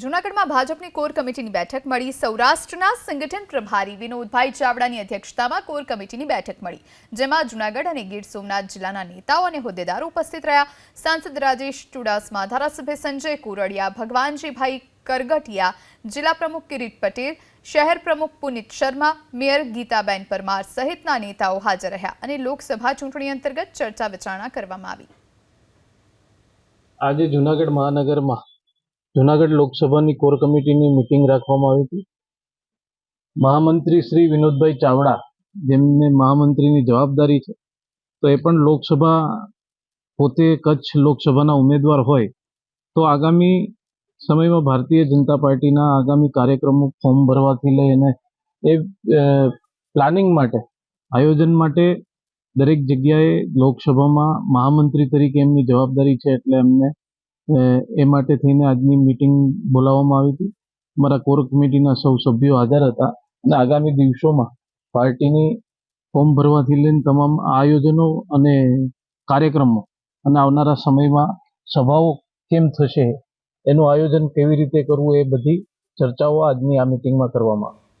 જૂનાગઢમાં ભાજપની કોર કમિટીની બેઠક મળી. સૌરાષ્ટ્રના સંગઠન પ્રભારી વિનોદભાઈ ચાવડાની અધ્યક્ષતામાં કોર કમિટીની બેઠક મળી, જેમાં જૂનાગઢ અને ગીર સોમનાથ જિલ્લાના નેતાઓ અને હોદ્દેદારો ઉપસ્થિત રહ્યા. સાંસદ રાજેશ ચુડાસમા, ધારાસભ્ય સંજય કુરડિયા, ભગવાનજીભાઈ કરગટિયા, જિલ્લા પ્રમુખ કિરીટ પટેલ, શહેર પ્રમુખ પુનિત શર્મા, મેયર ગીતાબેન પરમાર સહિતના નેતાઓ હાજર રહ્યા અને લોકસભા ચૂંટણી અંતર્ગત ચર્ચા વિચારણા કરવામાં આવી. આજે જૂનાગઢ મહાનગરમાં જુનાગઢ લોકસભાની કોર કમિટીની મિટિંગ રાખવામાં આવી હતી. મહામંત્રી શ્રી વિનોદભાઈ ચાવડા, જેમને મહામંત્રીની જવાબદારી છે, તો એ પણ લોકસભા, પોતે કચ્છ લોકસભાના ઉમેદવાર હોય, તો આગામી સમયમાં ભારતીય જનતા પાર્ટીના આગામી કાર્યક્રમો ફોર્મ ભરવાથી લઈ અને એ પ્લાનિંગ માટે, આયોજન માટે દરેક જગ્યાએ લોકસભામાં મહામંત્રી તરીકે એમની જવાબદારી છે એટલે એમને એ માટે થઈને આજની મિટિંગ બોલાવવામાં આવી હતી. અમારા કોર કમિટીના સૌ સભ્યો હાજર હતા અને આગામી દિવસોમાં પાર્ટીની ફોર્મ ભરવાથી લઈને તમામ આયોજનો અને કાર્યક્રમો અને આવનારા સમયમાં સભાઓ કેમ થશે, એનું આયોજન કેવી રીતે કરવું એ બધી ચર્ચાઓ આજની આ મિટિંગમાં કરવામાં આવી.